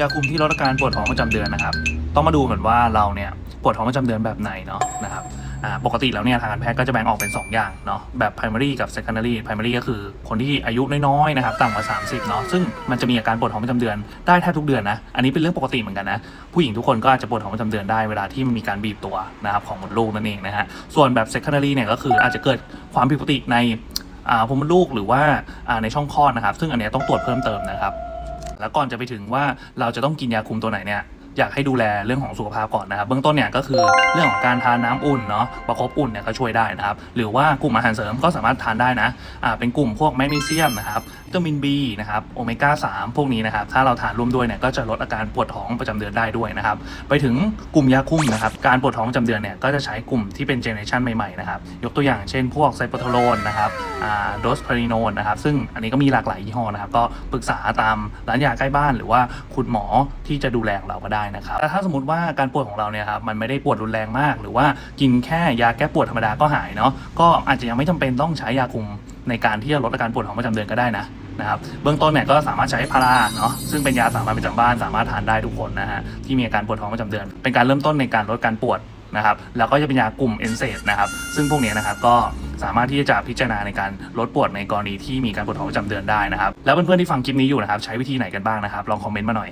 ยาคุมที่ลดอาการปวดท้องประจำเดือนนะครับ ต้องมาดูก่อนว่าเราเนี่ยปวดท้องประจำเดือนแบบไหนเนาะนะครับปกติแล้วเนี่ยทางการแพทย์ก็จะแบ่งออกเป็น 2 อย่างเนาะแบบ primary กับ secondary primary ก็คือคนที่อายุน้อยๆนะครับต่ำกว่า 30เนาะซึ่งมันจะมีอาการปวดท้องประจำเดือนได้แทบทุกเดือนนะอันนี้เป็นเรื่องปกติเหมือนกันนะผู้หญิงทุกคนก็อาจจะปวดท้องประจำเดือนได้เวลาที่มันมีการบีบตัวนะครับของมดลูกนั่นเองนะฮะส่วนแบบ secondary เนี่ยก็คืออาจจะเกิดความผิดปกติในอ่าพรมมดลูกหรือว่าอ่าในช่องคลอดนะครับ ซึ่งอันเนี้ยต้องตรวจเพิ่มเติมนะครับ แล้วก่อนจะไปถึงว่าเราจะต้องกินยาคุมตัวไหนเนี่ย อยากให้ดูแลเรื่องของสุขภาพก่อนนะครับ เบื้องต้นเนี่ยก็คือเรื่องของการทานน้ำอุ่นเนาะประคบอุ่นเนี่ยก็ช่วยได้นะครับ หรือว่ากลุ่มอาหารเสริมก็สามารถทานได้นะอ่าเป็นกลุ่มพวกแมกนีเซียมนะครับวิตามิน B นะครับโอเมก้า3พวกนี้นะครับ ถ้าเราทานร่วมด้วยเนี่ยก็จะลดอาการปวดท้องประจำเดือนได้ด้วยนะครับ ไปถึงกลุ่มยาคุมนะครับการปวดท้องประจำเดือนเนี่ยก็จะใช้กลุ่มที่เป็นเจเนอเรชันใหม่ๆนะครับยกตัวอย่างเช่น พวกไซโปโทโลนนะครับอ่าโดสพาริโนนนะครับซึ่งอันนี้ก็มีหลากหลายยี่ห้อนะครับก็ปรึกษาตามร้านยาใกล้บ้าน หรือว่าคุณหมอที่จะดูแลเราก็ได้นะครับแต่ถ้าสมมติว่าการปวดของเราเนี่ยครับมันไม่ได้ปวดรุนแรงมาก หรือว่ากินแค่ยาแก้ปวดธรรมดาก็หายเนาะก็อาจจะยังไม่จำเป็นต้องใช้ยาคุมในการที่จะลดอาการปวดของประจำเดือนก็ได้นะนะครับเบื้องต้นเนี่ยก็สามารถใช้พาราเนาะซึ่งเป็นยาสามัญประจำบ้านสามารถทานได้ทุกคนนะฮะที่มีอาการปวดท้องประจำเดือน เป็นการเริ่มต้นในการลดการปวดนะครับแล้วก็จะเป็นยากลุ่มเอนเซดนะครับซึ่งพวกนี้นะครับก็สามารถที่จะพิจารณาในการลดปวดในกรณีที่มีการปวดท้องประจำเดือนได้นะครับแล้วเพื่อนๆที่ฟังคลิปนี้อยู่นะครับใช้วิธีไหนกันบ้างนะครับลองคอมเมนต์มาหน่อย